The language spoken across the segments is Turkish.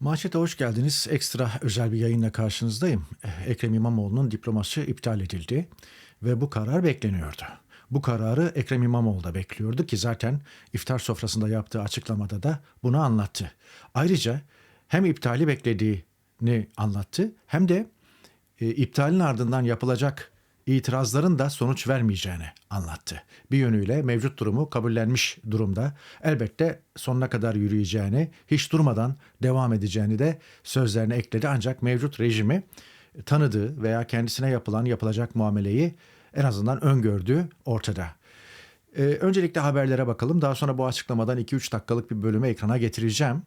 Manşete hoş geldiniz. Ekstra özel bir yayınla karşınızdayım. Eh, Ekrem İmamoğlu'nun diploması iptal edildi ve bu karar bekleniyordu. Bu kararı Ekrem İmamoğlu da bekliyordu ki zaten iftar sofrasında yaptığı açıklamada da bunu anlattı. Ayrıca hem iptali beklediğini anlattı hem de e, iptalin ardından yapılacak itirazların da sonuç vermeyeceğini anlattı. Bir yönüyle mevcut durumu kabullenmiş durumda. Elbette sonuna kadar yürüyeceğini, hiç durmadan devam edeceğini de sözlerine ekledi. Ancak mevcut rejimi tanıdığı veya kendisine yapılan yapılacak muameleyi en azından öngördüğü ortada. Ee, öncelikle haberlere bakalım. Daha sonra bu açıklamadan 2-3 dakikalık bir bölümü ekrana getireceğim.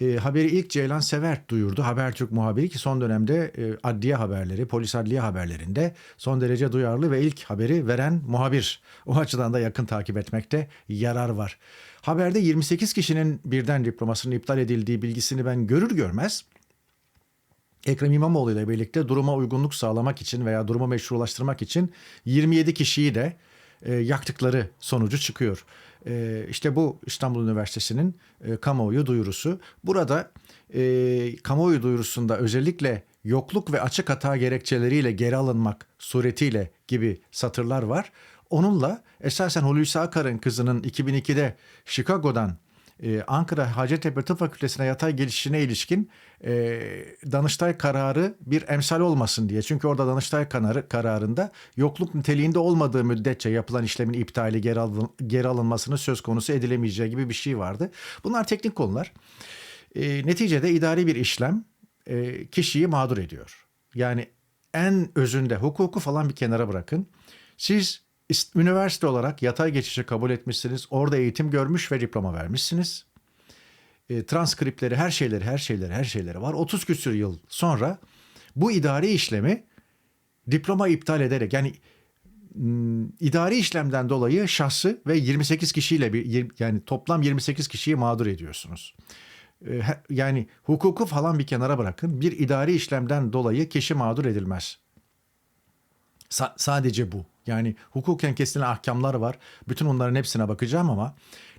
E, haberi ilk Ceylan Severt duyurdu. Habertürk muhabiri ki son dönemde e, adliye haberleri, polis adliye haberlerinde son derece duyarlı ve ilk haberi veren muhabir. O açıdan da yakın takip etmekte yarar var. Haberde 28 kişinin birden diplomasının iptal edildiği bilgisini ben görür görmez Ekrem İmamoğlu ile birlikte duruma uygunluk sağlamak için veya durumu meşrulaştırmak için 27 kişiyi de e, yaktıkları sonucu çıkıyor. E, işte bu İstanbul Üniversitesi'nin e, kamuoyu duyurusu. Burada e, kamuoyu duyurusunda özellikle yokluk ve açık hata gerekçeleriyle geri alınmak suretiyle gibi satırlar var. Onunla esasen Hulusi Akar'ın kızının 2002'de Chicago'dan e, Ankara Hacettepe Tıp Fakültesi'ne yatay gelişine ilişkin e, Danıştay kararı bir emsal olmasın diye. Çünkü orada Danıştay kararı, kararında yokluk niteliğinde olmadığı müddetçe yapılan işlemin iptali geri, alın, alınmasının söz konusu edilemeyeceği gibi bir şey vardı. Bunlar teknik konular. E, neticede idari bir işlem e, kişiyi mağdur ediyor. Yani en özünde hukuku falan bir kenara bırakın. Siz üniversite olarak yatay geçişi kabul etmişsiniz. Orada eğitim görmüş ve diploma vermişsiniz. E, transkripleri, her şeyleri, her şeyleri, her şeyleri var. 30 küsür yıl sonra bu idari işlemi diploma iptal ederek yani idari işlemden dolayı şahsı ve 28 kişiyle bir yani toplam 28 kişiyi mağdur ediyorsunuz. E, yani hukuku falan bir kenara bırakın. Bir idari işlemden dolayı kişi mağdur edilmez. Sa- sadece bu. Yani hukuken kesilen ahkamlar var. Bütün onların hepsine bakacağım ama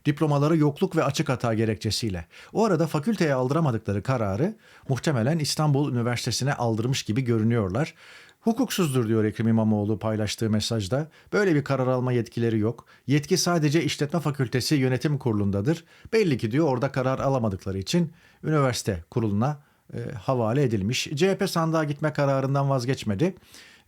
diplomaları yokluk ve açık hata gerekçesiyle. O arada fakülteye aldıramadıkları kararı muhtemelen İstanbul Üniversitesi'ne aldırmış gibi görünüyorlar. Hukuksuzdur diyor Ekrem İmamoğlu paylaştığı mesajda. Böyle bir karar alma yetkileri yok. Yetki sadece İşletme Fakültesi Yönetim Kurulu'ndadır. Belli ki diyor orada karar alamadıkları için üniversite kuruluna e, havale edilmiş. CHP sandığa gitme kararından vazgeçmedi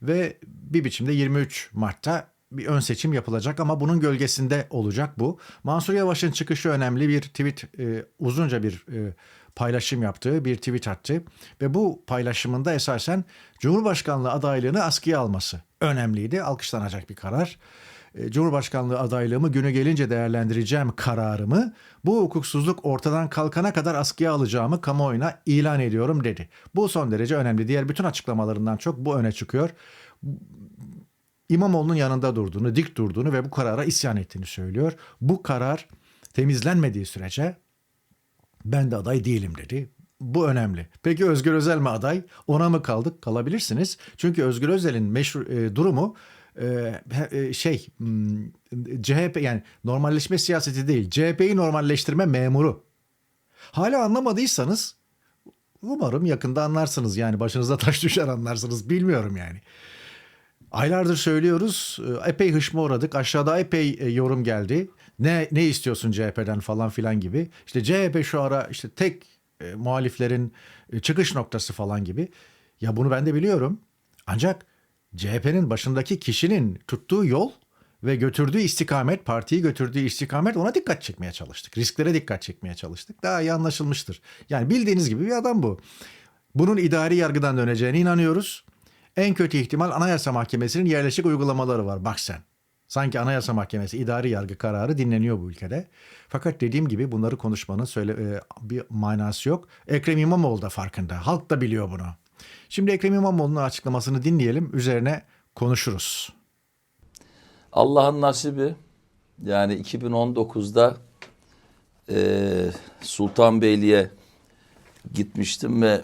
ve bir biçimde 23 Mart'ta bir ön seçim yapılacak ama bunun gölgesinde olacak bu. Mansur Yavaş'ın çıkışı önemli bir tweet, e, uzunca bir e, paylaşım yaptığı bir tweet attı ve bu paylaşımında esasen Cumhurbaşkanlığı adaylığını askıya alması önemliydi. Alkışlanacak bir karar. E, Cumhurbaşkanlığı adaylığımı günü gelince değerlendireceğim kararımı bu hukuksuzluk ortadan kalkana kadar askıya alacağımı kamuoyuna ilan ediyorum dedi. Bu son derece önemli. Diğer bütün açıklamalarından çok bu öne çıkıyor. İmamoğlu'nun yanında durduğunu, dik durduğunu ve bu karara isyan ettiğini söylüyor. Bu karar temizlenmediği sürece ben de aday değilim dedi. Bu önemli. Peki Özgür Özel mi aday? Ona mı kaldık? Kalabilirsiniz. Çünkü Özgür Özel'in meşru, e, durumu e, şey hmm, CHP yani normalleşme siyaseti değil CHP'yi normalleştirme memuru. Hala anlamadıysanız umarım yakında anlarsınız yani başınıza taş düşer anlarsınız bilmiyorum yani. Aylardır söylüyoruz epey hışma uğradık aşağıda epey e, yorum geldi. Ne ne istiyorsun CHP'den falan filan gibi. İşte CHP şu ara işte tek e, muhaliflerin e, çıkış noktası falan gibi. Ya bunu ben de biliyorum. Ancak CHP'nin başındaki kişinin tuttuğu yol ve götürdüğü istikamet, partiyi götürdüğü istikamet ona dikkat çekmeye çalıştık. Risklere dikkat çekmeye çalıştık. Daha iyi anlaşılmıştır. Yani bildiğiniz gibi bir adam bu. Bunun idari yargıdan döneceğine inanıyoruz. En kötü ihtimal Anayasa Mahkemesi'nin yerleşik uygulamaları var. Bak sen. Sanki Anayasa Mahkemesi idari yargı kararı dinleniyor bu ülkede. Fakat dediğim gibi bunları konuşmanın söyle e, bir manası yok. Ekrem İmamoğlu da farkında. Halk da biliyor bunu. Şimdi Ekrem İmamoğlu'nun açıklamasını dinleyelim. Üzerine konuşuruz. Allah'ın nasibi yani 2019'da e, Sultanbeyli'ye gitmiştim ve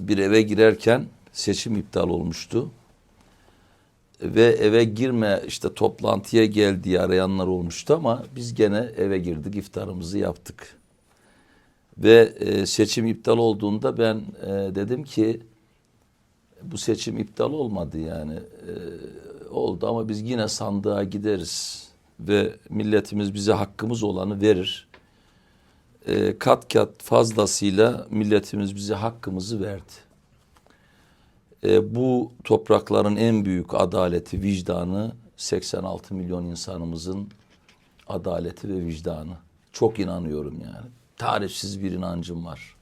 bir eve girerken seçim iptal olmuştu. Ve eve girme işte toplantıya gel diye arayanlar olmuştu ama biz gene eve girdik iftarımızı yaptık. Ve e, seçim iptal olduğunda ben e, dedim ki bu seçim iptal olmadı yani E, oldu ama biz yine sandığa gideriz ve milletimiz bize hakkımız olanı verir. E, kat kat fazlasıyla milletimiz bize hakkımızı verdi. E, bu toprakların en büyük adaleti, vicdanı 86 milyon insanımızın adaleti ve vicdanı. Çok inanıyorum yani. Tarifsiz bir inancım var.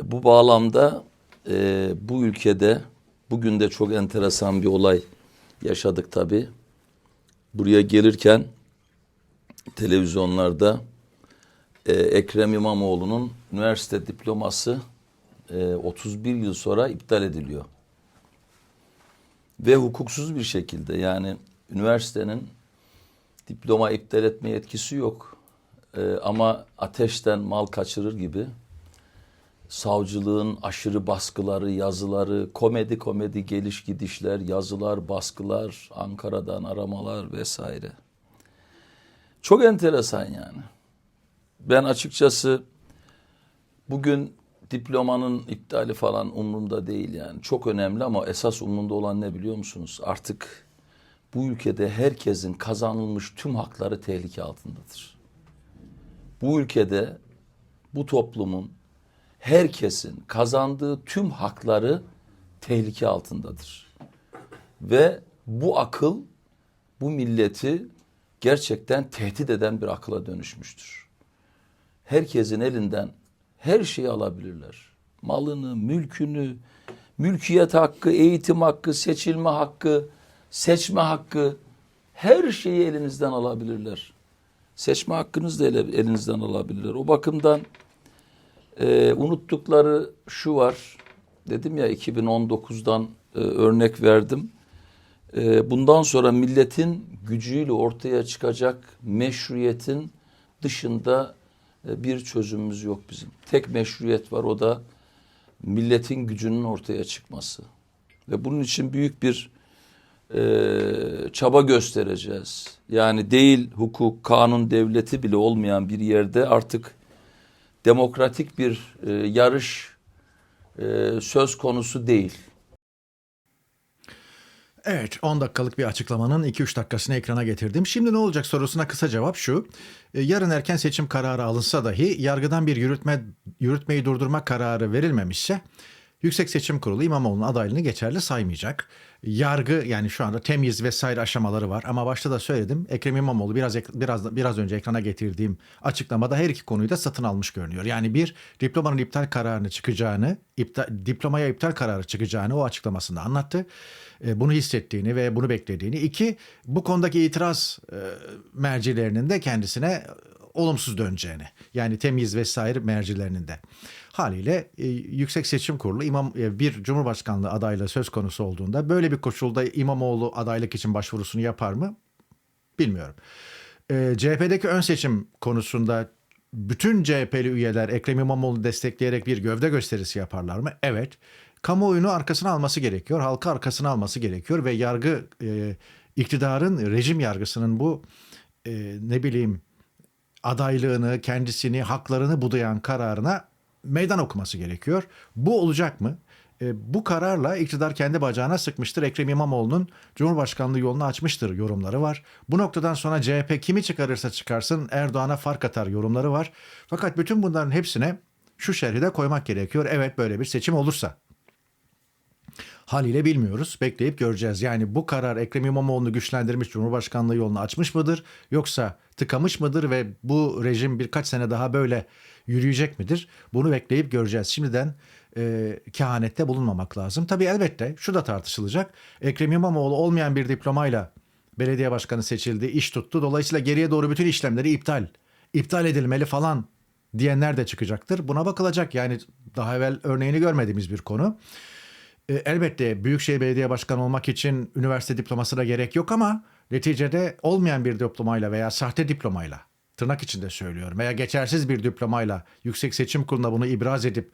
E, bu bağlamda e, bu ülkede bugün de çok enteresan bir olay yaşadık tabii. Buraya gelirken televizyonlarda e, Ekrem İmamoğlu'nun üniversite diploması e, 31 yıl sonra iptal ediliyor. Ve hukuksuz bir şekilde yani üniversitenin diploma iptal etme yetkisi yok. E, ama ateşten mal kaçırır gibi savcılığın aşırı baskıları, yazıları, komedi komedi geliş gidişler, yazılar, baskılar, Ankara'dan aramalar vesaire. Çok enteresan yani. Ben açıkçası bugün diplomanın iptali falan umurumda değil yani. Çok önemli ama esas umurumda olan ne biliyor musunuz? Artık bu ülkede herkesin kazanılmış tüm hakları tehlike altındadır. Bu ülkede bu toplumun herkesin kazandığı tüm hakları tehlike altındadır. Ve bu akıl bu milleti gerçekten tehdit eden bir akıla dönüşmüştür. Herkesin elinden her şeyi alabilirler. Malını, mülkünü, mülkiyet hakkı, eğitim hakkı, seçilme hakkı, seçme hakkı her şeyi elinizden alabilirler. Seçme hakkınızı da elinizden alabilirler. O bakımdan e, unuttukları şu var. Dedim ya 2019'dan e, örnek verdim. E, bundan sonra milletin gücüyle ortaya çıkacak meşruiyetin dışında e, bir çözümümüz yok bizim. Tek meşruiyet var o da milletin gücünün ortaya çıkması. Ve bunun için büyük bir e, çaba göstereceğiz. Yani değil hukuk, kanun devleti bile olmayan bir yerde artık demokratik bir e, yarış e, söz konusu değil. Evet 10 dakikalık bir açıklamanın 2-3 dakikasını ekrana getirdim. Şimdi ne olacak sorusuna kısa cevap şu. E, Yarın erken seçim kararı alınsa dahi yargıdan bir yürütme yürütmeyi durdurma kararı verilmemişse Yüksek Seçim Kurulu İmamoğlu'nun adaylığını geçerli saymayacak. Yargı yani şu anda temyiz vesaire aşamaları var ama başta da söyledim. Ekrem İmamoğlu biraz biraz biraz önce ekrana getirdiğim açıklamada her iki konuyu da satın almış görünüyor. Yani bir diplomanın iptal kararını çıkacağını, iptal, diplomaya iptal kararı çıkacağını o açıklamasında anlattı. E, bunu hissettiğini ve bunu beklediğini. İki, bu konudaki itiraz e, mercilerinin de kendisine e, olumsuz döneceğini. Yani temyiz vesaire mercilerinin de. Haliyle e, Yüksek Seçim Kurulu imam e, bir Cumhurbaşkanlığı adaylığı söz konusu olduğunda böyle bir koşulda İmamoğlu adaylık için başvurusunu yapar mı? Bilmiyorum. E, CHP'deki ön seçim konusunda bütün CHP'li üyeler Ekrem İmamoğlu destekleyerek bir gövde gösterisi yaparlar mı? Evet. Kamuoyunu arkasına alması gerekiyor, halka arkasına alması gerekiyor ve yargı e, iktidarın rejim yargısının bu e, ne bileyim adaylığını, kendisini, haklarını budayan kararına meydan okuması gerekiyor. Bu olacak mı? E, bu kararla iktidar kendi bacağına sıkmıştır. Ekrem İmamoğlu'nun Cumhurbaşkanlığı yolunu açmıştır yorumları var. Bu noktadan sonra CHP kimi çıkarırsa çıkarsın Erdoğan'a fark atar yorumları var. Fakat bütün bunların hepsine şu şerhi de koymak gerekiyor. Evet böyle bir seçim olursa. Haliyle bilmiyoruz. Bekleyip göreceğiz. Yani bu karar Ekrem İmamoğlu'nu güçlendirmiş, Cumhurbaşkanlığı yolunu açmış mıdır? Yoksa tıkamış mıdır ve bu rejim birkaç sene daha böyle yürüyecek midir? Bunu bekleyip göreceğiz. Şimdiden e, kehanette bulunmamak lazım. Tabii elbette şu da tartışılacak. Ekrem İmamoğlu olmayan bir diplomayla belediye başkanı seçildi, iş tuttu. Dolayısıyla geriye doğru bütün işlemleri iptal, iptal edilmeli falan diyenler de çıkacaktır. Buna bakılacak. Yani daha evvel örneğini görmediğimiz bir konu. E, elbette Büyükşehir Belediye Başkanı olmak için üniversite diplomasına gerek yok ama neticede olmayan bir diplomayla veya sahte diplomayla tırnak içinde söylüyorum veya geçersiz bir diplomayla Yüksek Seçim Kurulu'na bunu ibraz edip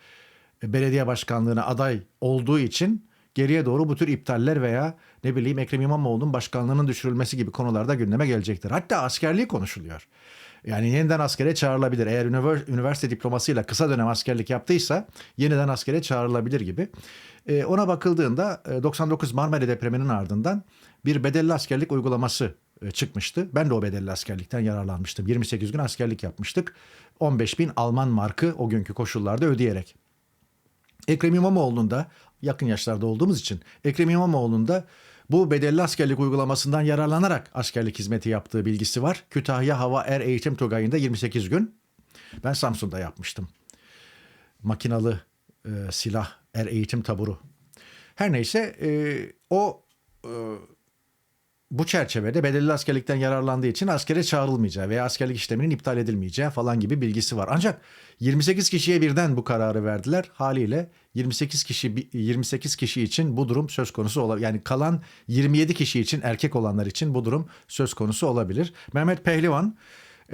e, belediye başkanlığına aday olduğu için geriye doğru bu tür iptaller veya ne bileyim Ekrem İmamoğlu'nun başkanlığının düşürülmesi gibi konularda gündeme gelecektir. Hatta askerliği konuşuluyor. Yani yeniden askere çağrılabilir. Eğer ünivers- üniversite diplomasıyla kısa dönem askerlik yaptıysa yeniden askere çağrılabilir gibi. Ee, ona bakıldığında e, 99 Marmara depreminin ardından bir bedelli askerlik uygulaması e, çıkmıştı. Ben de o bedelli askerlikten yararlanmıştım. 28 gün askerlik yapmıştık. 15 bin Alman markı o günkü koşullarda ödeyerek. Ekrem İmamoğlu'nun da yakın yaşlarda olduğumuz için Ekrem İmamoğlu'nun da bu bedelli askerlik uygulamasından yararlanarak askerlik hizmeti yaptığı bilgisi var. Kütahya Hava Er Eğitim Tugayı'nda 28 gün. Ben Samsun'da yapmıştım. Makinalı e, silah er eğitim taburu. Her neyse e, o e, bu çerçevede bedelli askerlikten yararlandığı için askere çağrılmayacağı veya askerlik işleminin iptal edilmeyeceği falan gibi bilgisi var. Ancak 28 kişiye birden bu kararı verdiler. Haliyle 28 kişi 28 kişi için bu durum söz konusu olabilir. Yani kalan 27 kişi için erkek olanlar için bu durum söz konusu olabilir. Mehmet Pehlivan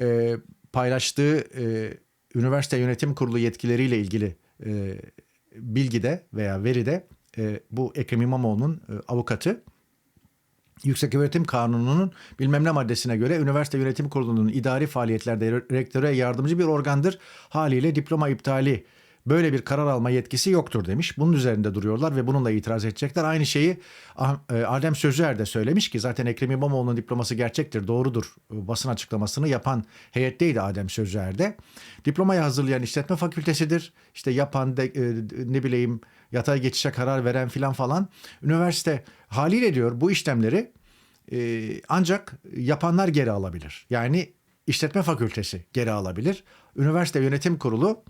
e, paylaştığı e, üniversite yönetim kurulu yetkileriyle ilgili e, bilgide veya veride e, bu Ekrem İmamoğlu'nun e, avukatı Yükseköğretim Kanunu'nun bilmem ne maddesine göre üniversite yönetim kurulunun idari faaliyetlerde rektöre yardımcı bir organdır. Haliyle diploma iptali böyle bir karar alma yetkisi yoktur demiş. Bunun üzerinde duruyorlar ve bununla itiraz edecekler. Aynı şeyi Ah- e, Adem Sözüer de söylemiş ki zaten Ekrem İmamoğlu'nun diploması gerçektir, doğrudur e, basın açıklamasını yapan heyetteydi Adem Sözüer de. Diplomayı hazırlayan işletme fakültesidir. İşte yapan de, e, ne bileyim yatay geçişe karar veren filan falan. Üniversite haliyle diyor bu işlemleri ancak yapanlar geri alabilir. Yani işletme fakültesi geri alabilir. Üniversite yönetim kurulu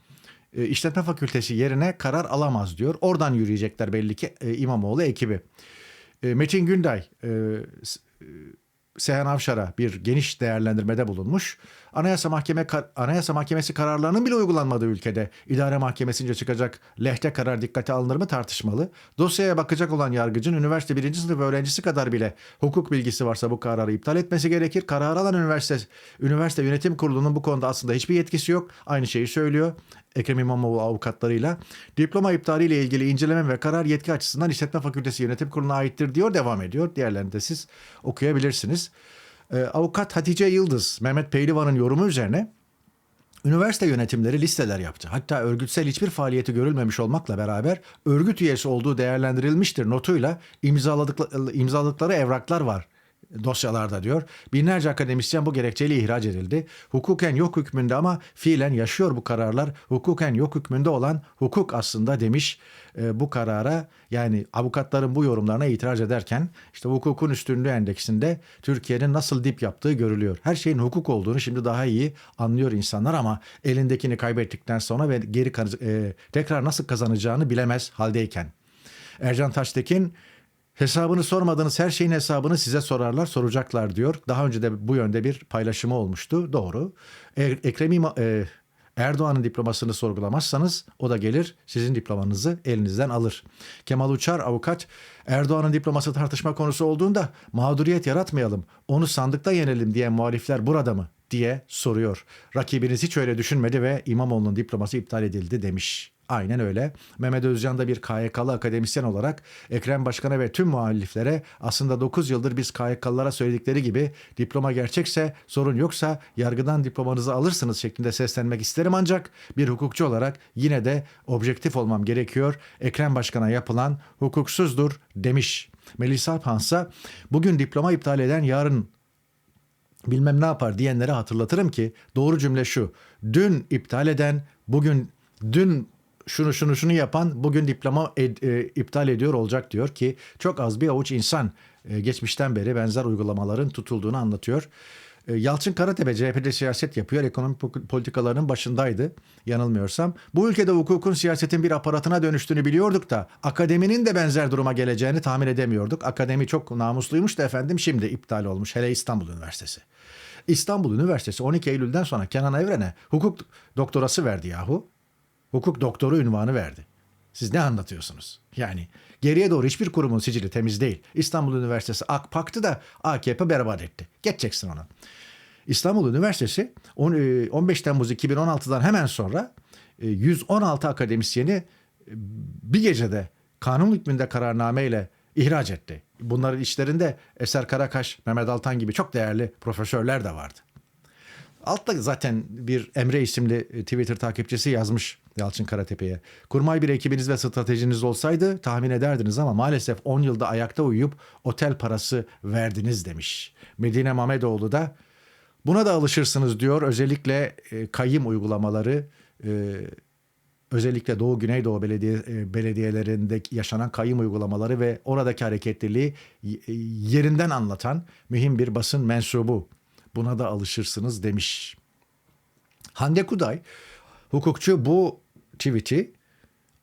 e, işletme fakültesi yerine karar alamaz diyor. Oradan yürüyecekler belli ki e, İmamoğlu ekibi. E, Metin Günday e, e, Seyhan Avşar'a bir geniş değerlendirmede bulunmuş. Anayasa Mahkeme Anayasa Mahkemesi kararlarının bile uygulanmadığı ülkede idare mahkemesince çıkacak lehte karar dikkate alınır mı tartışmalı. Dosyaya bakacak olan yargıcın üniversite birinci sınıf öğrencisi kadar bile hukuk bilgisi varsa bu kararı iptal etmesi gerekir. Karar alan üniversite üniversite yönetim kurulunun bu konuda aslında hiçbir yetkisi yok. Aynı şeyi söylüyor. Ekrem İmamoğlu avukatlarıyla. Diploma iptaliyle ilgili inceleme ve karar yetki açısından İşletme Fakültesi Yönetim Kurulu'na aittir diyor. Devam ediyor. Diğerlerini de siz okuyabilirsiniz. Ee, avukat Hatice Yıldız, Mehmet Pehlivan'ın yorumu üzerine Üniversite yönetimleri listeler yaptı. Hatta örgütsel hiçbir faaliyeti görülmemiş olmakla beraber örgüt üyesi olduğu değerlendirilmiştir notuyla imzaladıkları, imzaladıkları evraklar var dosyalarda diyor. Binlerce akademisyen bu gerekçeyle ihraç edildi. Hukuken yok hükmünde ama fiilen yaşıyor bu kararlar. Hukuken yok hükmünde olan hukuk aslında demiş e, bu karara yani avukatların bu yorumlarına itiraz ederken işte hukukun üstünlüğü endeksinde Türkiye'nin nasıl dip yaptığı görülüyor. Her şeyin hukuk olduğunu şimdi daha iyi anlıyor insanlar ama elindekini kaybettikten sonra ve geri e, tekrar nasıl kazanacağını bilemez haldeyken. Ercan Taştekin hesabını sormadığınız her şeyin hesabını size sorarlar, soracaklar diyor. Daha önce de bu yönde bir paylaşımı olmuştu. Doğru. E- Ekrem İma- e, Erdoğan'ın diplomasını sorgulamazsanız o da gelir sizin diplomanızı elinizden alır. Kemal Uçar avukat Erdoğan'ın diploması tartışma konusu olduğunda mağduriyet yaratmayalım, onu sandıkta yenelim diyen muhalifler burada mı diye soruyor. Rakibiniz hiç öyle düşünmedi ve İmamoğlu'nun diploması iptal edildi demiş. Aynen öyle. Mehmet Özcan da bir KYK'lı akademisyen olarak Ekrem Başkan'a ve tüm muhaliflere aslında 9 yıldır biz KYK'lılara söyledikleri gibi diploma gerçekse sorun yoksa yargıdan diplomanızı alırsınız şeklinde seslenmek isterim ancak bir hukukçu olarak yine de objektif olmam gerekiyor. Ekrem Başkan'a yapılan hukuksuzdur demiş. Melisa Alpansa bugün diploma iptal eden yarın bilmem ne yapar diyenlere hatırlatırım ki doğru cümle şu. Dün iptal eden bugün dün şunu şunu şunu yapan bugün diploma ed- e, iptal ediyor olacak diyor ki çok az bir avuç insan e, geçmişten beri benzer uygulamaların tutulduğunu anlatıyor. E, Yalçın Karatepe CHP'de siyaset yapıyor. Ekonomi po- politikalarının başındaydı yanılmıyorsam. Bu ülkede hukukun siyasetin bir aparatına dönüştüğünü biliyorduk da akademinin de benzer duruma geleceğini tahmin edemiyorduk. Akademi çok namusluymuş da efendim şimdi iptal olmuş. Hele İstanbul Üniversitesi. İstanbul Üniversitesi 12 Eylül'den sonra Kenan Evren'e hukuk doktorası verdi yahu. Hukuk doktoru ünvanı verdi. Siz ne anlatıyorsunuz? Yani geriye doğru hiçbir kurumun sicili temiz değil. İstanbul Üniversitesi AKPAK'tı da AKP berbat etti. Geçeceksin ona. İstanbul Üniversitesi on- e, 15 Temmuz 2016'dan hemen sonra e, 116 akademisyeni e, bir gecede kanun hükmünde kararnameyle ihraç etti. Bunların içlerinde Eser Karakaş, Mehmet Altan gibi çok değerli profesörler de vardı. Altta zaten bir Emre isimli e, Twitter takipçisi yazmış Yalçın Karatepe'ye. Kurmay bir ekibiniz ve stratejiniz olsaydı tahmin ederdiniz ama maalesef 10 yılda ayakta uyuyup otel parası verdiniz demiş. Medine Mamedoğlu da buna da alışırsınız diyor. Özellikle e, kayyım uygulamaları e, özellikle Doğu Güneydoğu belediye belediyelerinde yaşanan kayyum uygulamaları ve oradaki hareketliliği yerinden anlatan mühim bir basın mensubu. Buna da alışırsınız demiş. Hande Kuday hukukçu bu tweet'i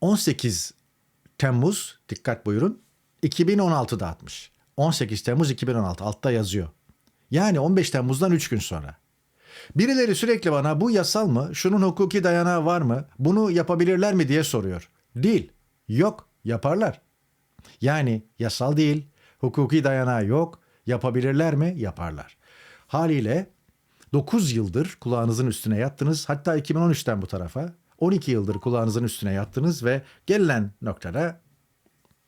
18 Temmuz dikkat buyurun 2016'da atmış. 18 Temmuz 2016 altta yazıyor. Yani 15 Temmuz'dan 3 gün sonra. Birileri sürekli bana bu yasal mı? Şunun hukuki dayanağı var mı? Bunu yapabilirler mi diye soruyor. Değil. Yok. Yaparlar. Yani yasal değil, hukuki dayanağı yok. Yapabilirler mi? Yaparlar. Haliyle 9 yıldır kulağınızın üstüne yattınız. Hatta 2013'ten bu tarafa 12 yıldır kulağınızın üstüne yattınız ve gelinen noktada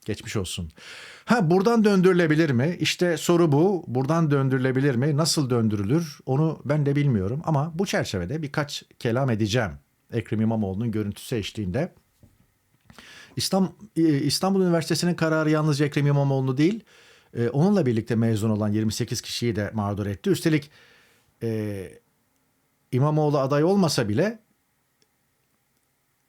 Geçmiş olsun. Ha buradan döndürülebilir mi? İşte soru bu. Buradan döndürülebilir mi? Nasıl döndürülür? Onu ben de bilmiyorum ama bu çerçevede birkaç kelam edeceğim. Ekrem İmamoğlu'nun görüntüsü eşliğinde. İstanbul, İstanbul Üniversitesi'nin kararı yalnızca Ekrem İmamoğlu değil, e, onunla birlikte mezun olan 28 kişiyi de mağdur etti. Üstelik e, İmamoğlu aday olmasa bile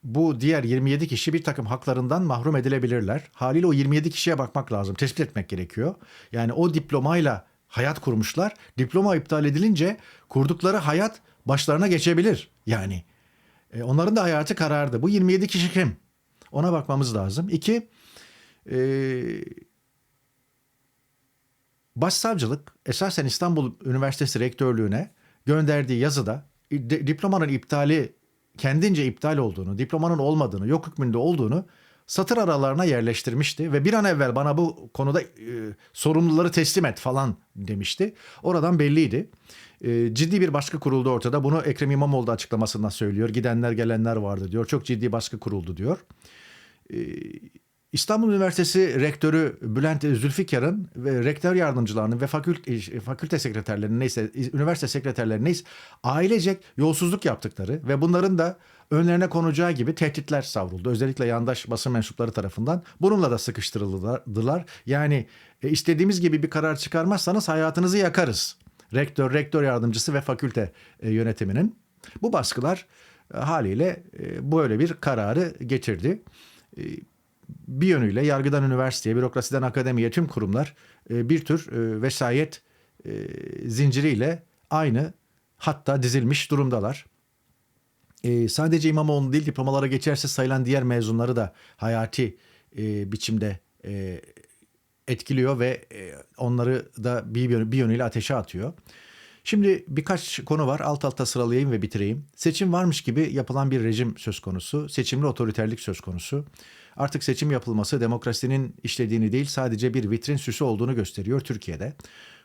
bu diğer 27 kişi bir takım haklarından mahrum edilebilirler. Haliyle o 27 kişiye bakmak lazım, tespit etmek gerekiyor. Yani o diplomayla hayat kurmuşlar. Diploma iptal edilince kurdukları hayat başlarına geçebilir. Yani e, onların da hayatı karardı. Bu 27 kişi kim? Ona bakmamız lazım. İki, e, Başsavcılık esasen İstanbul Üniversitesi Rektörlüğü'ne gönderdiği yazıda di- diplomanın iptali kendince iptal olduğunu, diplomanın olmadığını, yok hükmünde olduğunu satır aralarına yerleştirmişti ve bir an evvel bana bu konuda e, sorumluları teslim et falan demişti. Oradan belliydi. E, ciddi bir baskı kuruldu ortada. Bunu Ekrem İmamoğlu da açıklamasında söylüyor. Gidenler gelenler vardı diyor. Çok ciddi baskı kuruldu diyor. İstanbul Üniversitesi Rektörü Bülent Zülfikar'ın ve rektör yardımcılarının ve fakülte, fakülte sekreterlerinin neyse üniversite sekreterlerinin neyse ailecek yolsuzluk yaptıkları ve bunların da önlerine konacağı gibi tehditler savruldu. Özellikle yandaş basın mensupları tarafından bununla da sıkıştırıldılar. Yani e, istediğimiz gibi bir karar çıkarmazsanız hayatınızı yakarız. Rektör, rektör yardımcısı ve fakülte e, yönetiminin bu baskılar e, haliyle böyle bir kararı getirdi. Bir yönüyle yargıdan üniversiteye, bürokrasiden akademiye tüm kurumlar e, bir tür e, vesayet e, zinciriyle aynı hatta dizilmiş durumdalar. E, sadece İmamoğlu değil diplomalara geçerse sayılan diğer mezunları da hayati e, biçimde e, etkiliyor ve e, onları da bir, bir yönüyle ateşe atıyor. Şimdi birkaç konu var. Alt alta sıralayayım ve bitireyim. Seçim varmış gibi yapılan bir rejim söz konusu. Seçimli otoriterlik söz konusu. Artık seçim yapılması demokrasinin işlediğini değil sadece bir vitrin süsü olduğunu gösteriyor Türkiye'de.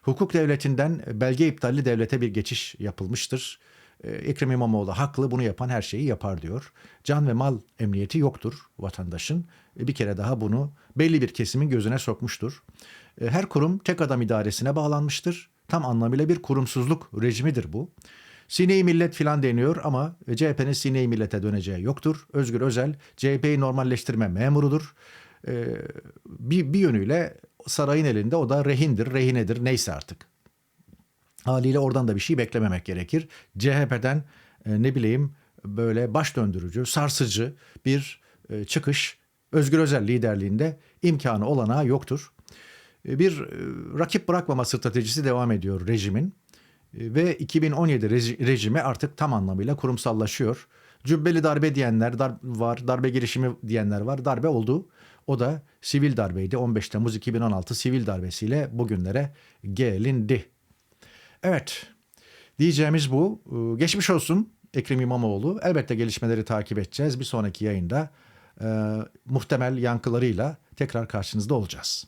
Hukuk devletinden belge iptalli devlete bir geçiş yapılmıştır. Ee, Ekrem İmamoğlu haklı bunu yapan her şeyi yapar diyor. Can ve mal emniyeti yoktur vatandaşın. E, Bir kere daha bunu belli bir kesimin gözüne sokmuştur. E, Her kurum tek adam idaresine bağlanmıştır. Tam anlamıyla bir kurumsuzluk rejimidir bu. Sine-i millet filan deniyor ama CHP'nin sine-i millete döneceği yoktur. Özgür Özel CHP'yi normalleştirme memurudur. Ee, bir, bir yönüyle sarayın elinde o da rehindir, rehinedir neyse artık. Haliyle oradan da bir şey beklememek gerekir. CHP'den e, ne bileyim böyle baş döndürücü, sarsıcı bir e, çıkış Özgür Özel liderliğinde imkanı olanağı yoktur. E, Bir e, rakip bırakmama stratejisi devam ediyor rejimin. E, Ve 2017 reji- rejimi artık tam anlamıyla kurumsallaşıyor. Cübbeli darbe diyenler dar- var, darbe girişimi diyenler var. Darbe oldu. O da sivil darbeydi. 15 Temmuz 2016 sivil darbesiyle bugünlere gelindi. Evet, diyeceğimiz bu. Ee, Geçmiş olsun Ekrem İmamoğlu. Elbette gelişmeleri takip edeceğiz. Bir sonraki yayında e, muhtemel yankılarıyla tekrar karşınızda olacağız.